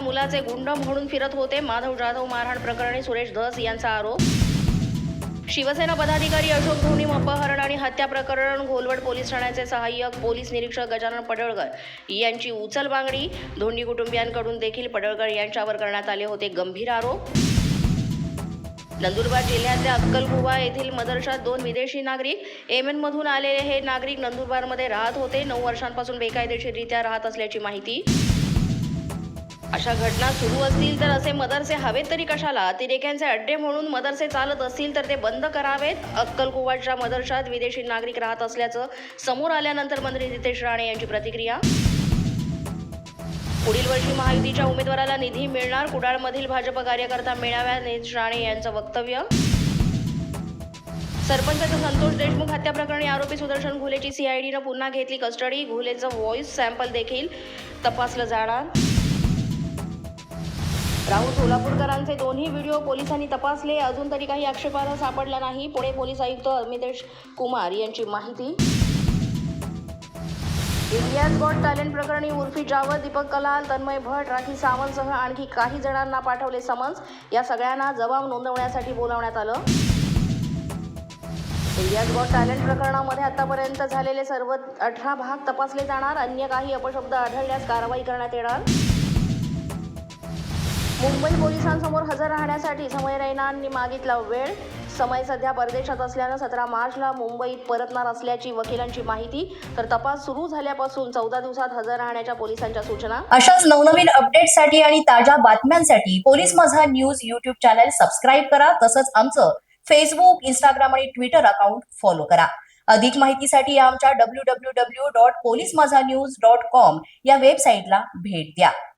मुलाचे गुंड म्हणून फिरत होते. माधव जाधव मारहाण प्रकरणी सुरेश धस यांचा आरोप. शिवसेना पदाधिकारी अशोक धोणी अपहरण आणि हत्या प्रकरण घोलवड पोलीस ठाण्याचे सहाय्यक पोलीस निरीक्षक गजानन पडळकर यांची उचल मागणी. धोनी कुटुंबियांकडून देखील पडळकर यांच्यावर करण्यात आले होते गंभीर आरोप. नंदुरबार जिल्ह्यातल्या अक्कलकुवा येथील मदरशात दोन विदेशी नागरिक एमएनमधून आलेले हे नागरिक नंदुरबारमध्ये राहत होते. नऊ वर्षांपासून बेकायदेशीररित्या राहत असल्याची माहिती. अशा घटना सुरू असतील तर असे मदरसे हवेत तरी कशाला? अतिरेक्यांचे अड्डे म्हणून मदरसे चालत असतील तर ते बंद करावेत? अक्कलकुवाडच्या मदरशात विदेशी नागरिक राहत असल्याचं समोर आल्यानंतर मंत्री नितेश राणे यांची प्रतिक्रिया? पुढील वर्षी महायुतीच्या उमेदवाराला निधी मिळणार? कुडाळमधील भाजप कार्यकर्ता मेळाव्या नितेश राणे यांचं वक्तव्य? सरपंचाचा संतोष देशमुख हत्या प्रकरणी आरोपी सुदर्शन घुलेची सीआयडीनं पुन्हा घेतली कस्टडी. घुलेचं व्हॉइस सॅम्पल देखील तपासलं जाणार. राहुल सोलापूरकरांचे दोन्ही व्हिडिओ पोलिसांनी तपासले. अजून तरी काही आक्षेपार्ह सापडला नाही. पुणे पोलीस आयुक्त अमितेश कुमार यांची माहिती. इंडियाज गॉट टॅलेंट प्रकरणी उर्फी जावद दीपक कलाल तन्मय भट राखी सावंतसह आणखी काही जणांना पाठवले समन्स. या सगळ्यांना जबाब नोंदवण्यासाठी बोलावण्यात आलं. इंडियाज गॉट टॅलेंट प्रकरणामध्ये आतापर्यंत झालेले सर्व अठरा भाग तपासले जाणार. अन्य काही अपशब्द आढळल्यास कारवाई करण्यात येणार. मुंबई पोलिसांसमोर हजर राहण्यासाठी समय रैनांनी मागितला वेळ. समय सध्या परदेशात असल्यानं सतरा मार्चला मुंबईत परतणार असल्याची वकिलांची माहिती. तर तपास सुरू झाल्यापासून चौदा दिवसात हजर राहण्याच्या पोलिसांच्या सूचना. अशाच नवनवीन अपडेटसाठी आणि ताज्या बातम्यांसाठी police Majha news YouTube channel subscribe करा. तसंच आमचं फेसबुक इंस्टाग्राम आणि ट्विटर अकाउंट फॉलो करा. अधिक माहितीसाठी आमच्या W W W dot police Majha news dot com या वेबसाईटला भेट द्या.